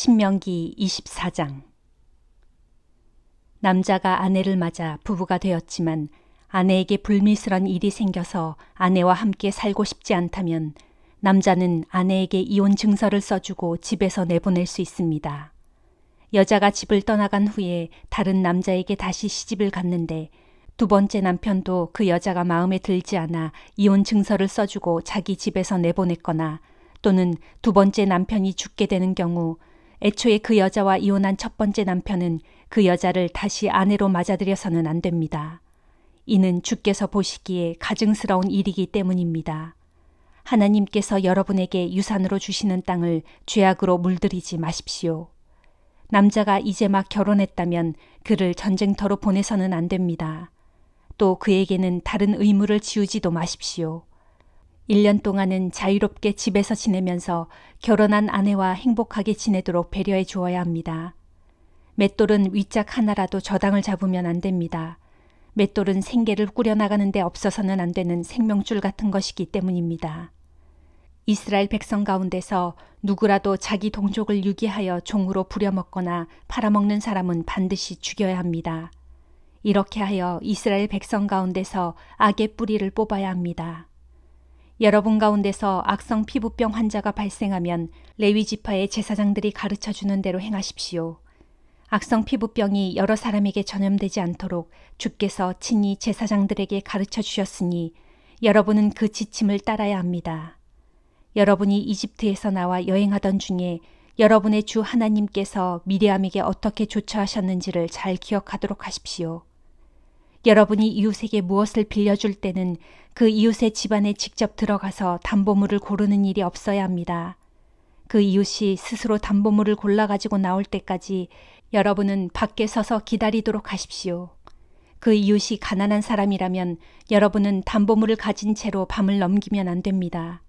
신명기 24장 남자가 아내를 맞아 부부가 되었지만 아내에게 불미스런 일이 생겨서 아내와 함께 살고 싶지 않다면 남자는 아내에게 이혼 증서를 써주고 집에서 내보낼 수 있습니다. 여자가 집을 떠나간 후에 다른 남자에게 다시 시집을 갔는데 두 번째 남편도 그 여자가 마음에 들지 않아 이혼 증서를 써주고 자기 집에서 내보냈거나 또는 두 번째 남편이 죽게 되는 경우 애초에 그 여자와 이혼한 첫 번째 남편은 그 여자를 다시 아내로 맞아들여서는 안 됩니다. 이는 주께서 보시기에 가증스러운 일이기 때문입니다. 하나님께서 여러분에게 유산으로 주시는 땅을 죄악으로 물들이지 마십시오. 남자가 이제 막 결혼했다면 그를 전쟁터로 보내서는 안 됩니다. 또 그에게는 다른 의무를 지우지도 마십시오. 1년 동안은 자유롭게 집에서 지내면서 결혼한 아내와 행복하게 지내도록 배려해 주어야 합니다. 맷돌은 윗짝 하나라도 저당을 잡으면 안 됩니다. 맷돌은 생계를 꾸려나가는데 없어서는 안 되는 생명줄 같은 것이기 때문입니다. 이스라엘 백성 가운데서 누구라도 자기 동족을 유기하여 종으로 부려먹거나 팔아먹는 사람은 반드시 죽여야 합니다. 이렇게 하여 이스라엘 백성 가운데서 악의 뿌리를 뽑아야 합니다. 여러분 가운데서 악성 피부병 환자가 발생하면 레위 지파의 제사장들이 가르쳐 주는 대로 행하십시오. 악성 피부병이 여러 사람에게 전염되지 않도록 주께서 친히 제사장들에게 가르쳐 주셨으니 여러분은 그 지침을 따라야 합니다. 여러분이 이집트에서 나와 여행하던 중에 여러분의 주 하나님께서 미리암에게 어떻게 조처하셨는지를 잘 기억하도록 하십시오. 여러분이 이웃에게 무엇을 빌려줄 때는 그 이웃의 집안에 직접 들어가서 담보물을 고르는 일이 없어야 합니다. 그 이웃이 스스로 담보물을 골라가지고 나올 때까지 여러분은 밖에 서서 기다리도록 하십시오. 그 이웃이 가난한 사람이라면 여러분은 담보물을 가진 채로 밤을 넘기면 안 됩니다.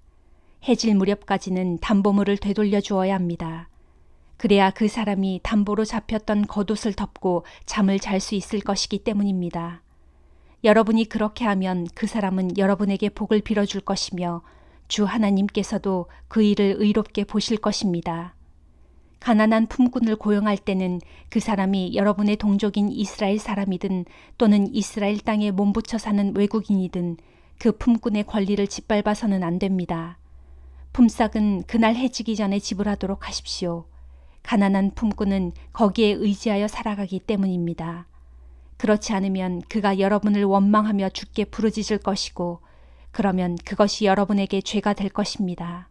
해질 무렵까지는 담보물을 되돌려 주어야 합니다. 그래야 그 사람이 담보로 잡혔던 겉옷을 덮고 잠을 잘 수 있을 것이기 때문입니다. 여러분이 그렇게 하면 그 사람은 여러분에게 복을 빌어줄 것이며 주 하나님께서도 그 일을 의롭게 보실 것입니다. 가난한 품꾼을 고용할 때는 그 사람이 여러분의 동족인 이스라엘 사람이든 또는 이스라엘 땅에 몸붙여 사는 외국인이든 그 품꾼의 권리를 짓밟아서는 안 됩니다. 품삯은 그날 해지기 전에 지불하도록 하십시오. 가난한 품꾼은 거기에 의지하여 살아가기 때문입니다. 그렇지 않으면 그가 여러분을 원망하며 죽게 부르짖을 것이고 그러면 그것이 여러분에게 죄가 될 것입니다.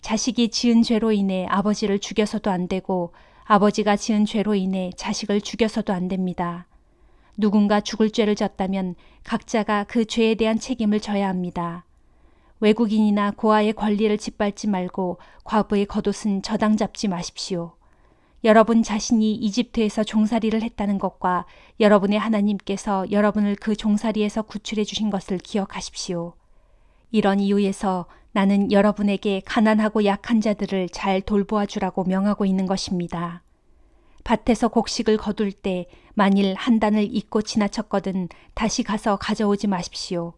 자식이 지은 죄로 인해 아버지를 죽여서도 안 되고 아버지가 지은 죄로 인해 자식을 죽여서도 안 됩니다. 누군가 죽을 죄를 졌다면 각자가 그 죄에 대한 책임을 져야 합니다. 외국인이나 고아의 권리를 짓밟지 말고 과부의 겉옷은 저당 잡지 마십시오. 여러분 자신이 이집트에서 종살이를 했다는 것과 여러분의 하나님께서 여러분을 그 종살이에서 구출해 주신 것을 기억하십시오. 이런 이유에서 나는 여러분에게 가난하고 약한 자들을 잘 돌보아 주라고 명하고 있는 것입니다. 밭에서 곡식을 거둘 때 만일 한 단을 잊고 지나쳤거든 다시 가서 가져오지 마십시오.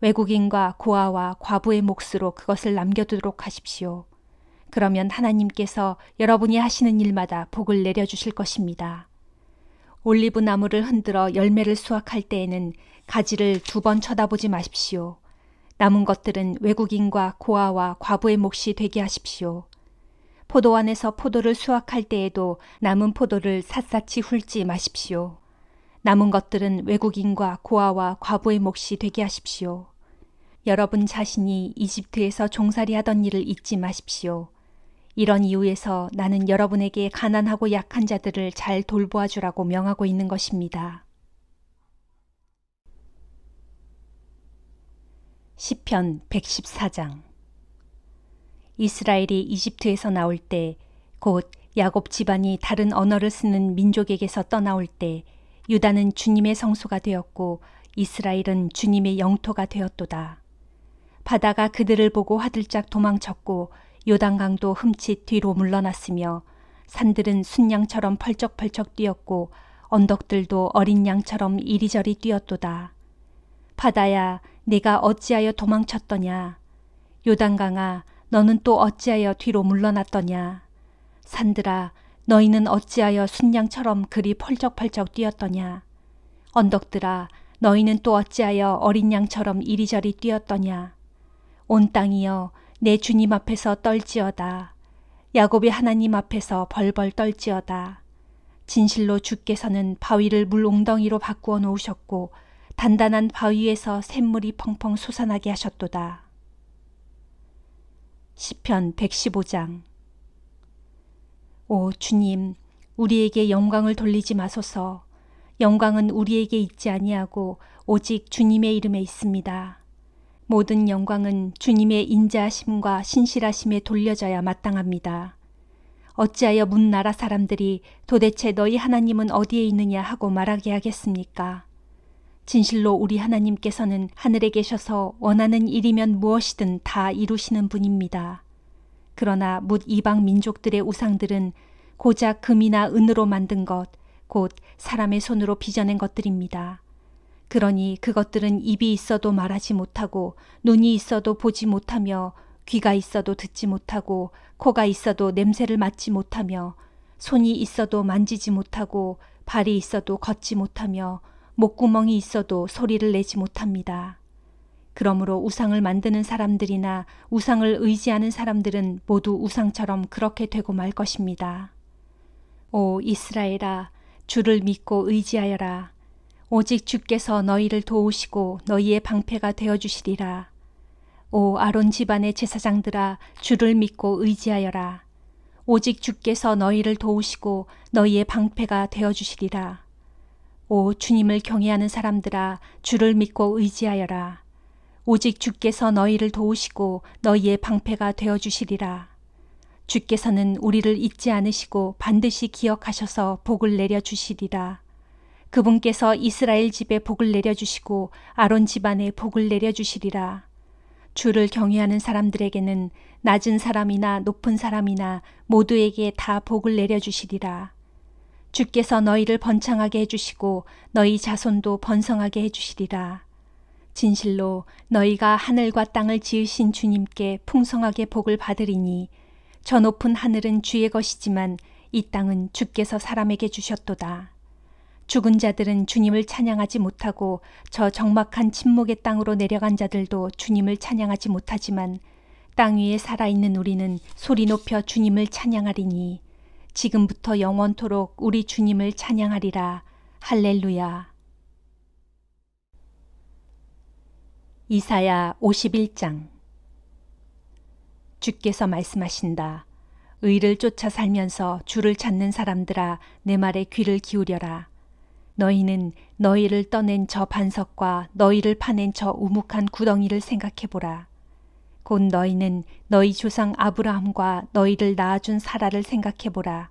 외국인과 고아와 과부의 몫으로 그것을 남겨두도록 하십시오. 그러면 하나님께서 여러분이 하시는 일마다 복을 내려주실 것입니다. 올리브 나무를 흔들어 열매를 수확할 때에는 가지를 두 번 쳐다보지 마십시오. 남은 것들은 외국인과 고아와 과부의 몫이 되게 하십시오. 포도원에서 포도를 수확할 때에도 남은 포도를 샅샅이 훑지 마십시오. 남은 것들은 외국인과 고아와 과부의 몫이 되게 하십시오. 여러분 자신이 이집트에서 종살이 하던 일을 잊지 마십시오. 이런 이유에서 나는 여러분에게 가난하고 약한 자들을 잘 돌보아 주라고 명하고 있는 것입니다. 시편 114장 이스라엘이 이집트에서 나올 때 곧 야곱 집안이 다른 언어를 쓰는 민족에게서 떠나올 때 유다는 주님의 성소가 되었고 이스라엘은 주님의 영토가 되었도다. 바다가 그들을 보고 화들짝 도망쳤고 요단강도 흠칫 뒤로 물러났으며 산들은 순양처럼 펄쩍펄쩍 뛰었고 언덕들도 어린 양처럼 이리저리 뛰었도다. 바다야, 내가 어찌하여 도망쳤더냐? 요단강아, 너는 또 어찌하여 뒤로 물러났더냐? 산들아 너희는 어찌하여 순양처럼 그리 펄쩍펄쩍 뛰었더냐 언덕들아 너희는 또 어찌하여 어린 양처럼 이리저리 뛰었더냐 온 땅이여 내 주님 앞에서 떨지어다 야곱의 하나님 앞에서 벌벌 떨지어다 진실로 주께서는 바위를 물 웅덩이로 바꾸어 놓으셨고 단단한 바위에서 샘물이 펑펑 솟아나게 하셨도다. 시편 115장 오 주님 우리에게 영광을 돌리지 마소서 영광은 우리에게 있지 아니하고 오직 주님의 이름에 있습니다. 모든 영광은 주님의 인자하심과 신실하심에 돌려져야 마땅합니다. 어찌하여 문 나라 사람들이 도대체 너희 하나님은 어디에 있느냐 하고 말하게 하겠습니까? 진실로 우리 하나님께서는 하늘에 계셔서 원하는 일이면 무엇이든 다 이루시는 분입니다. 그러나 묻 이방 민족들의 우상들은 고작 금이나 은으로 만든 것, 곧 사람의 손으로 빚어낸 것들입니다. 그러니 그것들은 입이 있어도 말하지 못하고 눈이 있어도 보지 못하며 귀가 있어도 듣지 못하고 코가 있어도 냄새를 맡지 못하며 손이 있어도 만지지 못하고 발이 있어도 걷지 못하며 목구멍이 있어도 소리를 내지 못합니다. 그러므로 우상을 만드는 사람들이나 우상을 의지하는 사람들은 모두 우상처럼 그렇게 되고 말 것입니다. 오 이스라엘아 주를 믿고 의지하여라. 오직 주께서 너희를 도우시고 너희의 방패가 되어 주시리라. 오 아론 집안의 제사장들아 주를 믿고 의지하여라. 오직 주께서 너희를 도우시고 너희의 방패가 되어 주시리라. 오 주님을 경외하는 사람들아 주를 믿고 의지하여라. 오직 주께서 너희를 도우시고 너희의 방패가 되어 주시리라. 주께서는 우리를 잊지 않으시고 반드시 기억하셔서 복을 내려 주시리라. 그분께서 이스라엘 집에 복을 내려 주시고 아론 집안에 복을 내려 주시리라. 주를 경외하는 사람들에게는 낮은 사람이나 높은 사람이나 모두에게 다 복을 내려 주시리라. 주께서 너희를 번창하게 해주시고 너희 자손도 번성하게 해주시리라. 진실로 너희가 하늘과 땅을 지으신 주님께 풍성하게 복을 받으리니 저 높은 하늘은 주의 것이지만 이 땅은 주께서 사람에게 주셨도다. 죽은 자들은 주님을 찬양하지 못하고 저 적막한 침묵의 땅으로 내려간 자들도 주님을 찬양하지 못하지만 땅 위에 살아있는 우리는 소리 높여 주님을 찬양하리니 지금부터 영원토록 우리 주님을 찬양하리라. 할렐루야. 이사야 51장 주께서 말씀하신다. 의를 쫓아 살면서 주를 찾는 사람들아 내 말에 귀를 기울여라. 너희는 너희를 떠낸 저 반석과 너희를 파낸 저 우묵한 구덩이를 생각해보라. 곧 너희는 너희 조상 아브라함과 너희를 낳아준 사라를 생각해보라.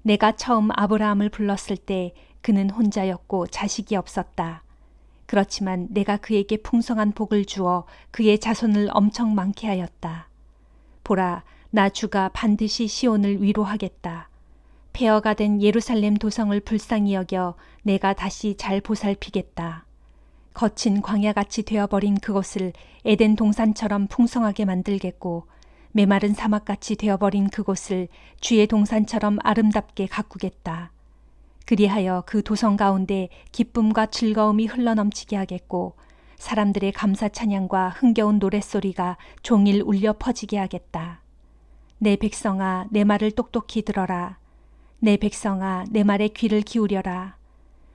내가 처음 아브라함을 불렀을 때 그는 혼자였고 자식이 없었다. 그렇지만 내가 그에게 풍성한 복을 주어 그의 자손을 엄청 많게 하였다. 보라, 나 주가 반드시 시온을 위로하겠다. 폐허가 된 예루살렘 도성을 불쌍히 여겨 내가 다시 잘 보살피겠다. 거친 광야같이 되어버린 그곳을 에덴 동산처럼 풍성하게 만들겠고 메마른 사막같이 되어버린 그곳을 주의 동산처럼 아름답게 가꾸겠다. 그리하여 그 도성 가운데 기쁨과 즐거움이 흘러넘치게 하겠고 사람들의 감사 찬양과 흥겨운 노랫소리가 종일 울려 퍼지게 하겠다. 내 백성아 내 말을 똑똑히 들어라. 내 백성아 내 말에 귀를 기울여라.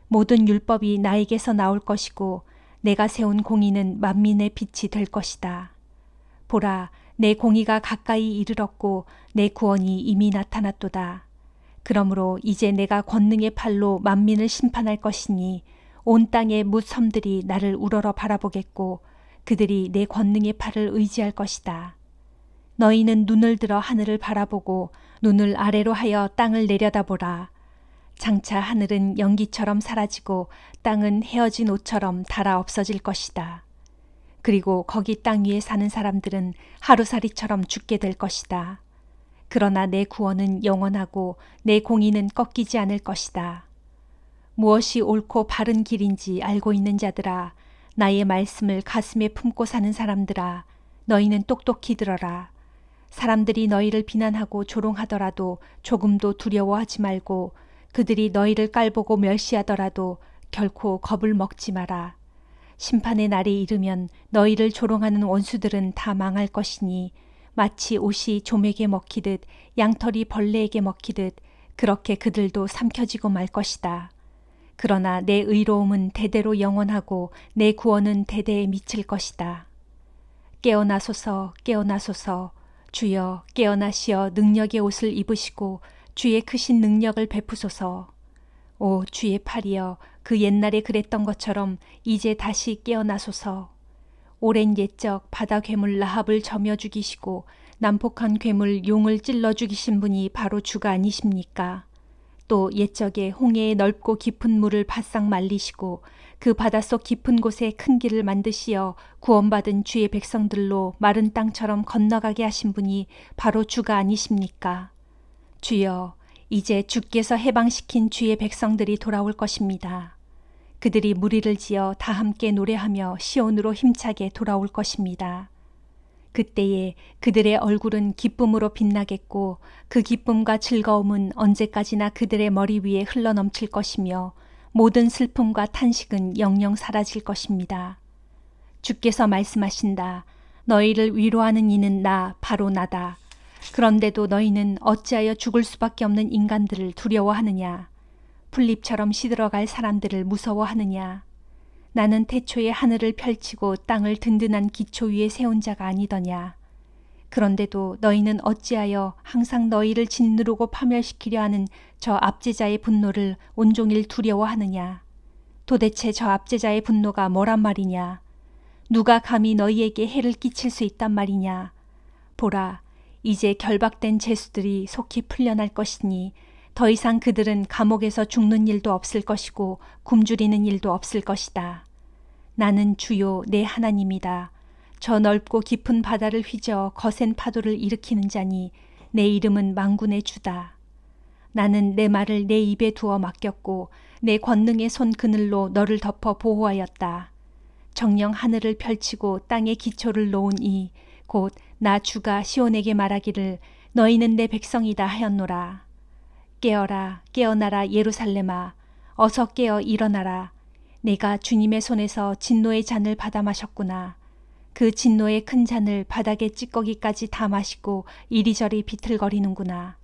모든 율법이 나에게서 나올 것이고 내가 세운 공의는 만민의 빛이 될 것이다. 보라 내 공의가 가까이 이르렀고 내 구원이 이미 나타났도다. 그러므로 이제 내가 권능의 팔로 만민을 심판할 것이니 온 땅의 무섬들이 나를 우러러 바라보겠고 그들이 내 권능의 팔을 의지할 것이다. 너희는 눈을 들어 하늘을 바라보고 눈을 아래로 하여 땅을 내려다보라. 장차 하늘은 연기처럼 사라지고 땅은 헤어진 옷처럼 닳아 없어질 것이다. 그리고 거기 땅 위에 사는 사람들은 하루살이처럼 죽게 될 것이다. 그러나 내 구원은 영원하고 내 공의는 꺾이지 않을 것이다. 무엇이 옳고 바른 길인지 알고 있는 자들아, 나의 말씀을 가슴에 품고 사는 사람들아, 너희는 똑똑히 들어라. 사람들이 너희를 비난하고 조롱하더라도 조금도 두려워하지 말고 그들이 너희를 깔보고 멸시하더라도 결코 겁을 먹지 마라. 심판의 날이 이르면 너희를 조롱하는 원수들은 다 망할 것이니 마치 옷이 좀에게 먹히듯 양털이 벌레에게 먹히듯 그렇게 그들도 삼켜지고 말 것이다. 그러나 내 의로움은 대대로 영원하고 내 구원은 대대에 미칠 것이다. 깨어나소서 깨어나소서 주여 깨어나시어 능력의 옷을 입으시고 주의 크신 능력을 베푸소서. 오 주의 팔이여 그 옛날에 그랬던 것처럼 이제 다시 깨어나소서. 오랜 옛적 바다 괴물 라합을 점여 죽이시고 난폭한 괴물 용을 찔러 죽이신 분이 바로 주가 아니십니까? 또 옛적에 홍해의 넓고 깊은 물을 바싹 말리시고 그 바닷속 깊은 곳에 큰 길을 만드시어 구원받은 주의 백성들로 마른 땅처럼 건너가게 하신 분이 바로 주가 아니십니까? 주여, 이제 주께서 해방시킨 주의 백성들이 돌아올 것입니다. 그들이 무리를 지어 다 함께 노래하며 시온으로 힘차게 돌아올 것입니다. 그때에 그들의 얼굴은 기쁨으로 빛나겠고 그 기쁨과 즐거움은 언제까지나 그들의 머리 위에 흘러넘칠 것이며 모든 슬픔과 탄식은 영영 사라질 것입니다. 주께서 말씀하신다. 너희를 위로하는 이는 나 바로 나다. 그런데도 너희는 어찌하여 죽을 수밖에 없는 인간들을 두려워하느냐? 풀잎처럼 시들어갈 사람들을 무서워하느냐? 나는 태초에 하늘을 펼치고 땅을 든든한 기초 위에 세운 자가 아니더냐. 그런데도 너희는 어찌하여 항상 너희를 짓누르고 파멸시키려 하는 저 압제자의 분노를 온종일 두려워하느냐. 도대체 저 압제자의 분노가 뭐란 말이냐. 누가 감히 너희에게 해를 끼칠 수 있단 말이냐. 보라, 이제 결박된 죄수들이 속히 풀려날 것이니 더 이상 그들은 감옥에서 죽는 일도 없을 것이고 굶주리는 일도 없을 것이다. 나는 주요 내 하나님이다. 저 넓고 깊은 바다를 휘저 거센 파도를 일으키는 자니 내 이름은 망군의 주다. 나는 내 말을 내 입에 두어 맡겼고 내 권능의 손 그늘로 너를 덮어 보호하였다. 정령 하늘을 펼치고 땅의 기초를 놓은 이 곧 나 주가 시온에게 말하기를 너희는 내 백성이다 하였노라. 깨어라 깨어나라 예루살렘아 어서 깨어 일어나라 내가 주님의 손에서 진노의 잔을 받아 마셨구나. 그 진노의 큰 잔을 바닥에 찌꺼기까지 다 마시고 이리저리 비틀거리는구나.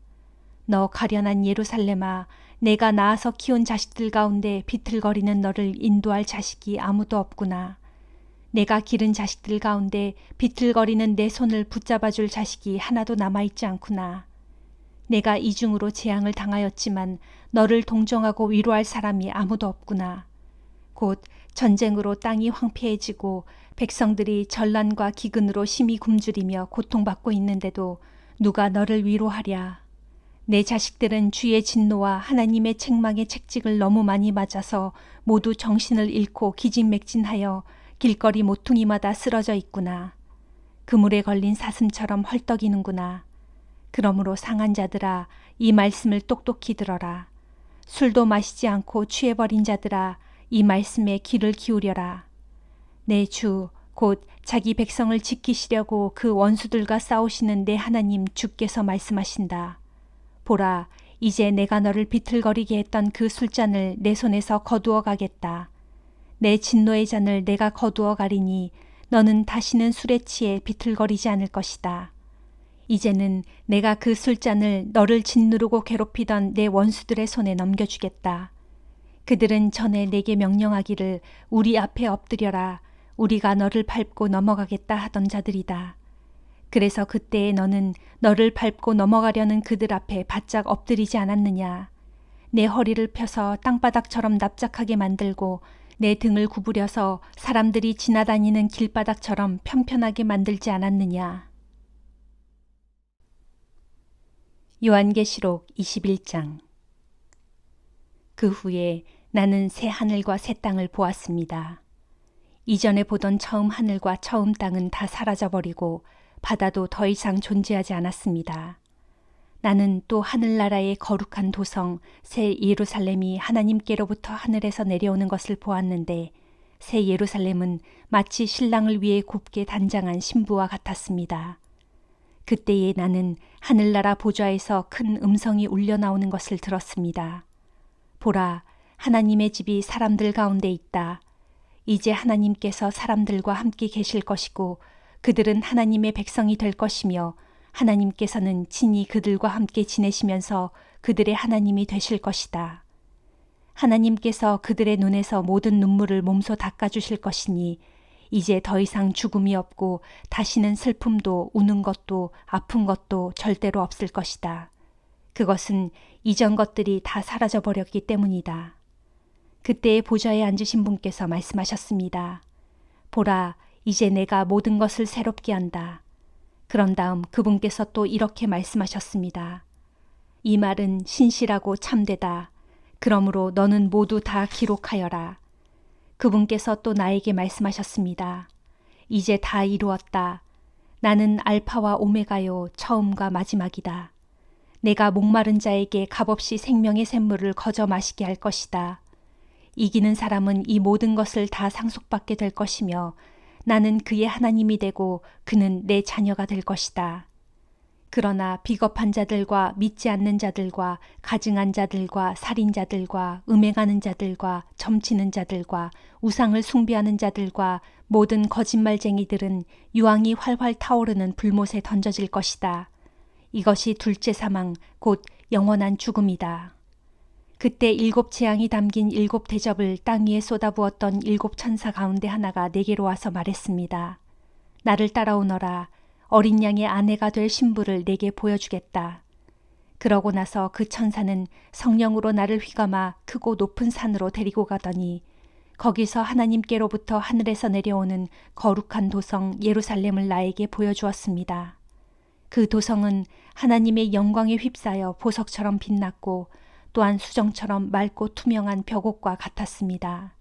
너 가련한 예루살렘아, 내가 낳아서 키운 자식들 가운데 비틀거리는 너를 인도할 자식이 아무도 없구나. 내가 기른 자식들 가운데 비틀거리는 내 손을 붙잡아 줄 자식이 하나도 남아있지 않구나. 내가 이중으로 재앙을 당하였지만 너를 동정하고 위로할 사람이 아무도 없구나. 곧 전쟁으로 땅이 황폐해지고 백성들이 전란과 기근으로 심히 굶주리며 고통받고 있는데도 누가 너를 위로하랴. 내 자식들은 주의 진노와 하나님의 책망의 책직을 너무 많이 맞아서 모두 정신을 잃고 기진맥진하여 길거리 모퉁이마다 쓰러져 있구나. 그물에 걸린 사슴처럼 헐떡이는구나. 그러므로 상한 자들아 이 말씀을 똑똑히 들어라. 술도 마시지 않고 취해버린 자들아 이 말씀에 귀를 기울여라. 내 주, 곧 자기 백성을 지키시려고 그 원수들과 싸우시는 내 하나님 주께서 말씀하신다. 보라, 이제 내가 너를 비틀거리게 했던 그 술잔을 내 손에서 거두어 가겠다. 내 진노의 잔을 내가 거두어 가리니 너는 다시는 술에 취해 비틀거리지 않을 것이다. 이제는 내가 그 술잔을 너를 짓누르고 괴롭히던 내 원수들의 손에 넘겨주겠다. 그들은 전에 내게 명령하기를 우리 앞에 엎드려라. 우리가 너를 밟고 넘어가겠다 하던 자들이다. 그래서 그때에 너는 너를 밟고 넘어가려는 그들 앞에 바짝 엎드리지 않았느냐. 내 허리를 펴서 땅바닥처럼 납작하게 만들고 내 등을 구부려서 사람들이 지나다니는 길바닥처럼 편편하게 만들지 않았느냐. 요한계시록 21장 그 후에 나는 새 하늘과 새 땅을 보았습니다. 이전에 보던 처음 하늘과 처음 땅은 다 사라져버리고 바다도 더 이상 존재하지 않았습니다. 나는 또 하늘나라의 거룩한 도성 새 예루살렘이 하나님께로부터 하늘에서 내려오는 것을 보았는데 새 예루살렘은 마치 신랑을 위해 곱게 단장한 신부와 같았습니다. 그때에 나는 하늘나라 보좌에서 큰 음성이 울려 나오는 것을 들었습니다. 보라, 하나님의 집이 사람들 가운데 있다. 이제 하나님께서 사람들과 함께 계실 것이고 그들은 하나님의 백성이 될 것이며 하나님께서는 친히 그들과 함께 지내시면서 그들의 하나님이 되실 것이다. 하나님께서 그들의 눈에서 모든 눈물을 몸소 닦아주실 것이니 이제 더 이상 죽음이 없고 다시는 슬픔도 우는 것도 아픈 것도 절대로 없을 것이다. 그것은 이전 것들이 다 사라져 버렸기 때문이다. 그때의 보좌에 앉으신 분께서 말씀하셨습니다. 보라, 이제 내가 모든 것을 새롭게 한다. 그런 다음 그분께서 또 이렇게 말씀하셨습니다. 이 말은 신실하고 참되다. 그러므로 너는 모두 다 기록하여라. 그분께서 또 나에게 말씀하셨습니다. 이제 다 이루었다. 나는 알파와 오메가요, 처음과 마지막이다. 내가 목마른 자에게 값없이 생명의 샘물을 거저 마시게 할 것이다. 이기는 사람은 이 모든 것을 다 상속받게 될 것이며 나는 그의 하나님이 되고 그는 내 자녀가 될 것이다. 그러나 비겁한 자들과 믿지 않는 자들과 가증한 자들과 살인자들과 음행하는 자들과 점치는 자들과 우상을 숭배하는 자들과 모든 거짓말쟁이들은 유황이 활활 타오르는 불못에 던져질 것이다. 이것이 둘째 사망, 곧 영원한 죽음이다. 그때 일곱 재앙이 담긴 일곱 대접을 땅 위에 쏟아부었던 일곱 천사 가운데 하나가 내게로 와서 말했습니다. 나를 따라오너라. 어린 양의 아내가 될 신부를 내게 보여주겠다. 그러고 나서 그 천사는 성령으로 나를 휘감아 크고 높은 산으로 데리고 가더니 거기서 하나님께로부터 하늘에서 내려오는 거룩한 도성 예루살렘을 나에게 보여주었습니다. 그 도성은 하나님의 영광에 휩싸여 보석처럼 빛났고 또한 수정처럼 맑고 투명한 벽옥과 같았습니다.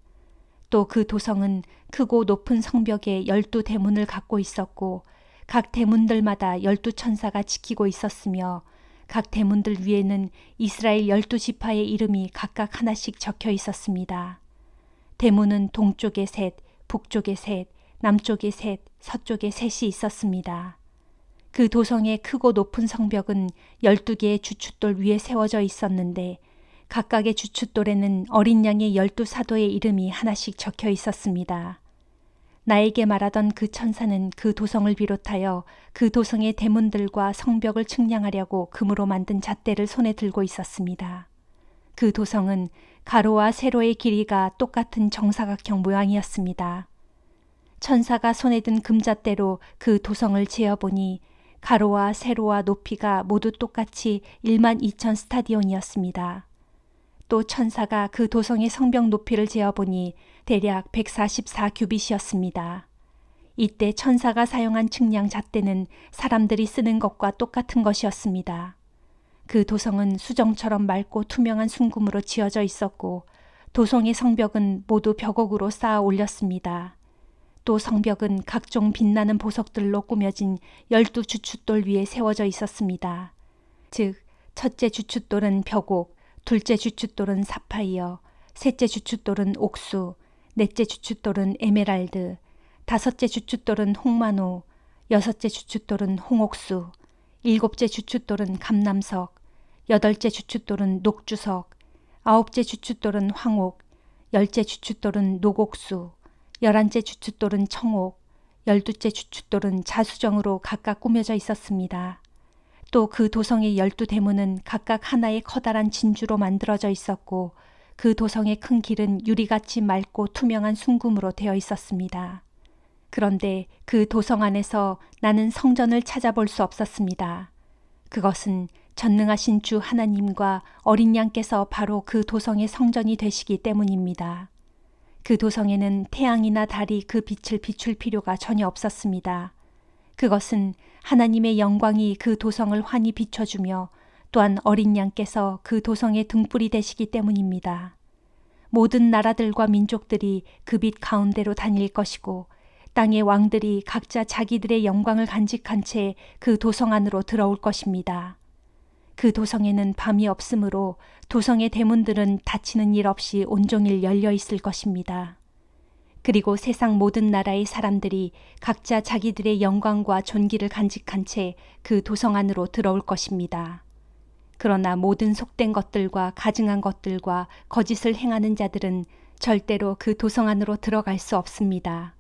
또 그 도성은 크고 높은 성벽에 열두 대문을 갖고 있었고 각 대문들마다 열두 천사가 지키고 있었으며 각 대문들 위에는 이스라엘 열두 지파의 이름이 각각 하나씩 적혀 있었습니다. 대문은 동쪽에 셋, 북쪽에 셋, 남쪽에 셋, 서쪽에 셋이 있었습니다. 그 도성의 크고 높은 성벽은 열두 개의 주춧돌 위에 세워져 있었는데 각각의 주춧돌에는 어린 양의 열두 사도의 이름이 하나씩 적혀 있었습니다. 나에게 말하던 그 천사는 그 도성을 비롯하여 그 도성의 대문들과 성벽을 측량하려고 금으로 만든 잣대를 손에 들고 있었습니다. 그 도성은 가로와 세로의 길이가 똑같은 정사각형 모양이었습니다. 천사가 손에 든 금잣대로 그 도성을 재어보니 가로와 세로와 높이가 모두 똑같이 1만 2천 스타디온이었습니다. 또 천사가 그 도성의 성벽 높이를 재어보니 대략 144 규빗이었습니다. 이때 천사가 사용한 측량 잣대는 사람들이 쓰는 것과 똑같은 것이었습니다. 그 도성은 수정처럼 맑고 투명한 순금으로 지어져 있었고 도성의 성벽은 모두 벽옥으로 쌓아 올렸습니다. 또 성벽은 각종 빛나는 보석들로 꾸며진 열두 주춧돌 위에 세워져 있었습니다. 즉, 첫째 주춧돌은 벽옥, 둘째 주춧돌은 사파이어, 셋째 주춧돌은 옥수, 넷째 주춧돌은 에메랄드, 다섯째 주춧돌은 홍마노, 여섯째 주춧돌은 홍옥수, 일곱째 주춧돌은 감남석, 여덟째 주춧돌은 녹주석, 아홉째 주춧돌은 황옥, 열째 주춧돌은 녹옥수, 열한째 주춧돌은 청옥, 열두째 주춧돌은 자수정으로 각각 꾸며져 있었습니다. 또 그 도성의 열두 대문은 각각 하나의 커다란 진주로 만들어져 있었고 그 도성의 큰 길은 유리같이 맑고 투명한 순금으로 되어 있었습니다. 그런데 그 도성 안에서 나는 성전을 찾아볼 수 없었습니다. 그것은 전능하신 주 하나님과 어린 양께서 바로 그 도성의 성전이 되시기 때문입니다. 그 도성에는 태양이나 달이 그 빛을 비출 필요가 전혀 없었습니다. 그것은 하나님의 영광이 그 도성을 환히 비춰주며 또한 어린 양께서 그 도성의 등불이 되시기 때문입니다. 모든 나라들과 민족들이 그 빛 가운데로 다닐 것이고 땅의 왕들이 각자 자기들의 영광을 간직한 채 그 도성 안으로 들어올 것입니다. 그 도성에는 밤이 없으므로 도성의 대문들은 닫히는 일 없이 온종일 열려 있을 것입니다. 그리고 세상 모든 나라의 사람들이 각자 자기들의 영광과 존귀를 간직한 채 그 도성 안으로 들어올 것입니다. 그러나 모든 속된 것들과 가증한 것들과 거짓을 행하는 자들은 절대로 그 도성 안으로 들어갈 수 없습니다.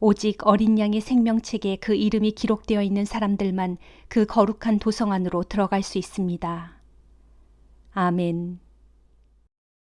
오직 어린 양의 생명책에 그 이름이 기록되어 있는 사람들만 그 거룩한 도성 안으로 들어갈 수 있습니다. 아멘.